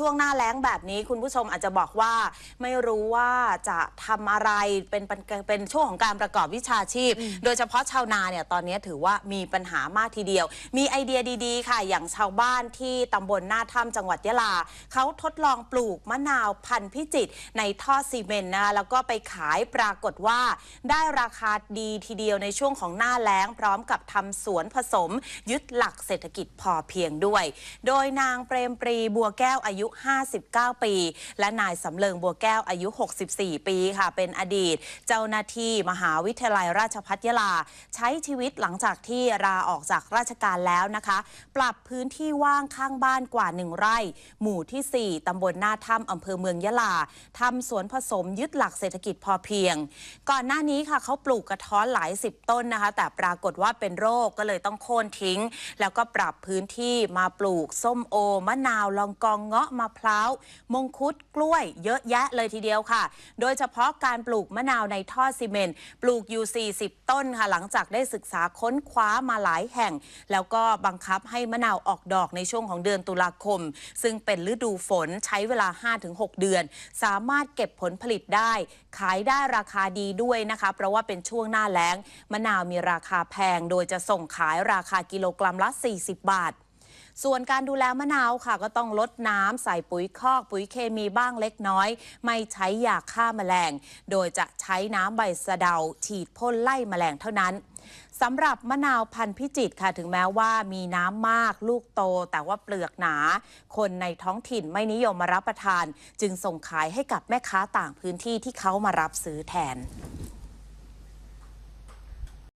ช่วงหน้าแล้งแบบนี้คุณผู้ชมอาจจะบอกว่าไม่รู้ว่าจะทำอะไรเป็นเป็นเป็นช่วงของการประกอบวิชาชีพ โดยเฉพาะชาวนาเนี่ยตอนนี้ถือว่ามีปัญหามากทีเดียว มีไอเดียดีๆ ค่ะ อย่างชาวบ้านที่ตำบลหน้าถ้ำจังหวัดยะลาเขาทดลองปลูกมะนาวพันธุ์พิจิตรในท่อซีเมนต์นะคะแล้วก็ไปขายปรากฏว่า ได้ราคาดีทีเดียวในช่วงของหน้าแล้ง พร้อมกับทำสวนผสม ยึดหลักเศรษฐกิจพอเพียงด้วย โดยนางเปรมปรีบัวแก้วอายุุ 59 ปี และนายสำเริงบัวแก้วอายุ 64 ปีค่ะ เป็นอดีต เจ้าหน้าที่มหาวิทยาลัยราชภัฏยะลา ใช้ชีวิตหลังจากที่ลาออกจากราชการแล้วนะคะ ปรับพื้นที่ว่างข้างบ้านกว่า 1 ไร่ หมู่ที่ 4 ตำบลหน้าถ้ำอำเภอเมืองยะลาทำสวนผสมยึดหลักเศรษฐกิจพอเพียง ก่อนหน้านี้ค่ะเขาปลูกกระท้อนหลายสิบต้นนะคะ แต่ปรากฏว่าเป็นโรคก็เลยต้องโค่นทิ้ง แล้วก็ปรับพื้นที่มาปลูกส้มโอ มะนาว ลองกองเงาะมะพร้าวมงคุดกล้วย เยอะแยะเลยทีเดียวค่ะ โดยเฉพาะการปลูกมะนาวในท่อซีเมนต์ปลูกอยู่ 40 ต้นค่ะ หลังจากได้ศึกษาค้นคว้ามาหลายแห่ง แล้วก็บังคับให้มะนาวออกดอกในช่วงของเดือนตุลาคม ซึ่งเป็นฤดูฝนใช้เวลา 5-6 เดือน สามารถเก็บผลผลิตได้ ขายได้ราคาดีด้วยนะคะ เพราะว่าเป็นช่วงหน้าแล้งมะนาวมีราคาแพง โดยจะส่งขายราคากิโลกรัมละ 40 บาท ส่วนการดูแลมะนาวค่ะ ก็ต้องลดน้ำใส่ปุ๋ยคอกปุ๋ยเคมีบ้างเล็กน้อย ไม่ใช้ยาฆ่าแมลง โดยจะใช้น้ำใบสะเดา ฉีดพ่นไล่แมลงเท่านั้นสำหรับมะนาวพันธุ์พิจิตรค่ะ ถึงแม้ว่ามีน้ำมากลูกโต แต่ว่าเปลือกหนา คนในท้องถิ่นไม่นิยมมารับประทาน จึงส่งขายให้กับแม่ค้าต่างพื้นที่ที่เขามารับซื้อแทน